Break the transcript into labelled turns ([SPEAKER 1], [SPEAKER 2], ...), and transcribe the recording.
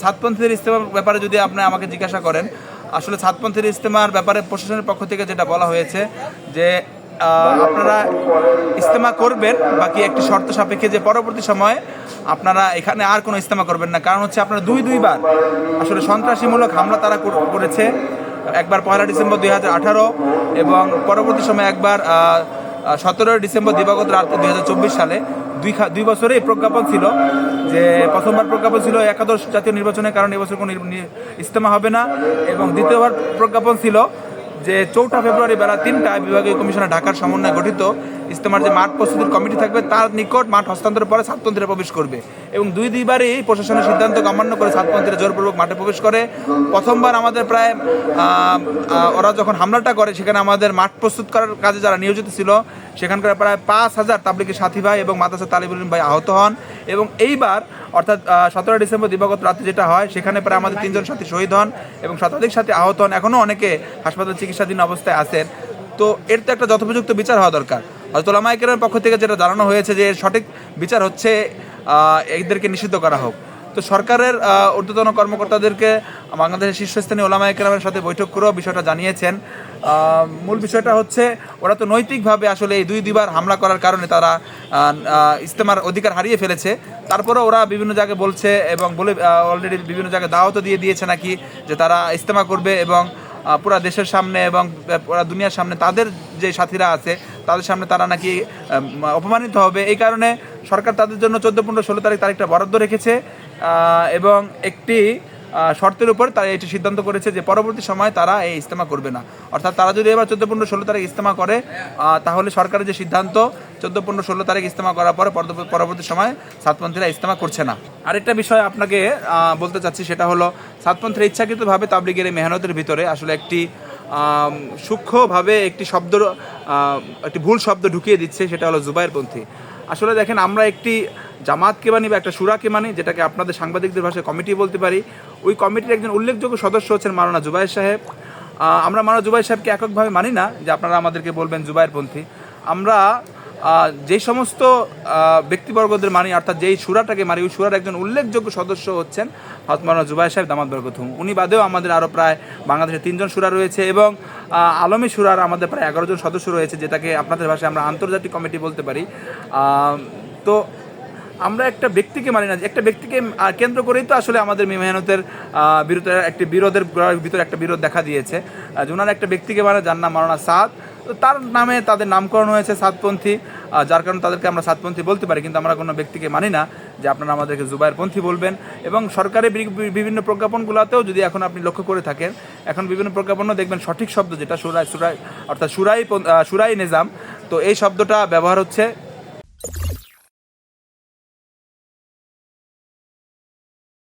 [SPEAKER 1] সাতপন্থীদের ইস্তেমার ব্যাপারে যদি আপনি আমাকে জিজ্ঞাসা করেন, আসলে সাতপন্থীর ইস্তেমার ব্যাপারে প্রশাসনের পক্ষ থেকে যেটা বলা হয়েছে যে আপনারা ইস্তেমা করবেন, বাকি একটি শর্ত সাপেক্ষে যে পরবর্তী সময়ে আপনারা এখানে আর কোনো ইস্তেমা করবেন না। কারণ হচ্ছে আপনারা দুই দুইবার, আসলে সন্ত্রাসীমূলক হামলা তারা করেছে। একবার পয়লা ডিসেম্বর দুই হাজার আঠারো এবং পরবর্তী সময়ে একবার সতেরোই ডিসেম্বর দিবাগত রাত দুই সালে দুই দুই বছরে প্রজ্ঞাপন ছিল যে প্রথমবার প্রজ্ঞাপন ছিল একাদশ জাতীয় নির্বাচনের কারণে এবছর কোনো ইজতেমা হবে না এবং দ্বিতীয়বার প্রজ্ঞাপন ছিল যে চৌঠা ফেব্রুয়ারি বেলা তিনটায় বিভাগীয় কমিশনার ঢাকার সমন্বয়ে গঠিত ইজতেমার যে মাঠ প্রস্তুতির কমিটি থাকবে, তার নিকট মাঠ হস্তান্তরের পরে ছাত্রপন্থীরা প্রবেশ করবে এবং দুই দুইবারই প্রশাসনের সিদ্ধান্তকে অমান্য করে ছাত্রপন্থীরা জোরপূর্বক মাঠে প্রবেশ করে। প্রথমবার আমাদের প্রায় ওরা যখন হামলাটা করে, সেখানে আমাদের মাঠ প্রস্তুত করার কাজে যারা নিয়োজিত ছিল সেখানকার প্রায় পাঁচ হাজার তাবলিকের সাথী ভাই এবং মাদ্রাসা তালিবুল ভাই আহত হন এবং এইবার, অর্থাৎ সতেরো ডিসেম্বর দিবাগত রাতে যেটা হয়, সেখানে প্রায় আমাদের তিনজন সাথী শহীদ হন এবং শতাধিক সাথে আহত হন। এখনও অনেকে হাসপাতালে চিকিৎসাধীন অবস্থায় আছেন। তো এর তো একটা যথোপযুক্ত বিচার হওয়া দরকার। হয়তো লামাইকের পক্ষ থেকে যেটা জানানো হয়েছে যে সঠিক বিচার হচ্ছে এদেরকে নিষিদ্ধ করা হোক। তো সরকারের ঊর্ধ্বতন কর্মকর্তাদেরকে বাংলাদেশের শীর্ষস্থানীয় ওলামা একরামের সাথে বৈঠক করেও বিষয়টা জানিয়েছেন। মূল বিষয়টা হচ্ছে, ওরা তো নৈতিকভাবে আসলে এই দুই দুইবার হামলা করার কারণে তারা ইস্তেমার অধিকার হারিয়ে ফেলেছে। তারপরে ওরা বিভিন্ন জায়গায় বলছে এবং বলে অলরেডি বিভিন্ন জায়গায় দাওয়াতও দিয়ে দিয়েছে নাকি যে তারা ইস্তেমা করবে এবং পুরা দেশের সামনে এবং পুরা দুনিয়ার সামনে তাদের যে সাথীরা আছে, তাদের সামনে তারা নাকি অপমানিত হবে। এই কারণে সরকার তাদের জন্য চোদ্দ, পনেরো, ষোলো তারিখ তারিখটা বরাদ্দ রেখেছে। এবং একটি শর্তের উপর তারা এটি সিদ্ধান্ত করেছে যে পরবর্তী সময় তারা এই ইস্তেমা করবে না। অর্থাৎ তারা যদি এবার চোদ্দ পনেরো ষোলো তারিখ ইস্তেমা করে তাহলে সরকারের যে সিদ্ধান্ত চোদ্দ পনেরো ষোলো তারিখ ইস্তেমা করার পরে পরবর্তী- সময় সাতপন্থীরা ইস্তেমা করছে না। আরেকটা বিষয় আপনাকে বলতে চাচ্ছি সেটা হলো, সাতপন্থীরা ইচ্ছাকৃতভাবে তাবলিগের এই মেহনতের ভিতরে আসলে একটি সূক্ষ্মভাবে একটি শব্দ একটি ভুল শব্দ ঢুকিয়ে দিচ্ছে, সেটা হলো জুবাইরপন্থী। আসলে দেখেন, আমরা একটি জামাতকে মানি বা একটা সুরাকে মানি, যেটাকে আপনাদের সাংবাদিকদের ভাষায় কমিটি বলতে পারি, ওই কমিটির একজন উল্লেখযোগ্য সদস্য হচ্ছেন মারানা জুবাইর সাহেব। আমরা মারানা জুবাইর সাহেবকে এককভাবে মানি না যে আপনারা আমাদেরকে বলবেন জুবাইরপন্থী। আমরা যেই সমস্ত ব্যক্তিবর্গদের মানি, অর্থাৎ যেই সুরাটাকে মানি, ওই সুরার একজন উল্লেখযোগ্য সদস্য হচ্ছেন হতমানা জুবাই সাহেব দামাদ বরকতুম উনি বাদেও আমাদের আরও প্রায় বাংলাদেশে তিনজন সুরা রয়েছে এবং আলমী সুরার আমাদের প্রায় এগারো জন সদস্য রয়েছে, যেটাকে আপনাদের ভাষায় আমরা আন্তর্জাতিক কমিটি বলতে পারি। তো আমরা একটা ব্যক্তিকে মানি না, একটা ব্যক্তিকে কেন্দ্র করেই তো আসলে আমাদের মেহনতের বিরুদ্ধে একটি বিরোধের ভিতরে একটা বিরোধ দেখা দিয়েছে। যে একটা ব্যক্তিকে মানে যার নাম মারানা সাদ। তার নামে তাদের নামকরণ হয়েছে সাতপন্থী যার কারণে তাদেরকে আমরা সাতপন্থী বলতে পারি, কিন্তু আমরা কোনো ব্যক্তিকে মানি না যে আপনারা আমাদেরকে জুবাইরপন্থী বলবেন। এবং সরকারের বিভিন্ন প্রজ্ঞাপনগুলোতেও যদি এখন আপনি লক্ষ্য করে থাকেন, এখন বিভিন্ন প্রজ্ঞাপনও দেখবেন সঠিক শব্দ যেটা সুরাই সুরাই, অর্থাৎ সুরাই সুরাই নিজাম, তো এই শব্দটা ব্যবহার হচ্ছে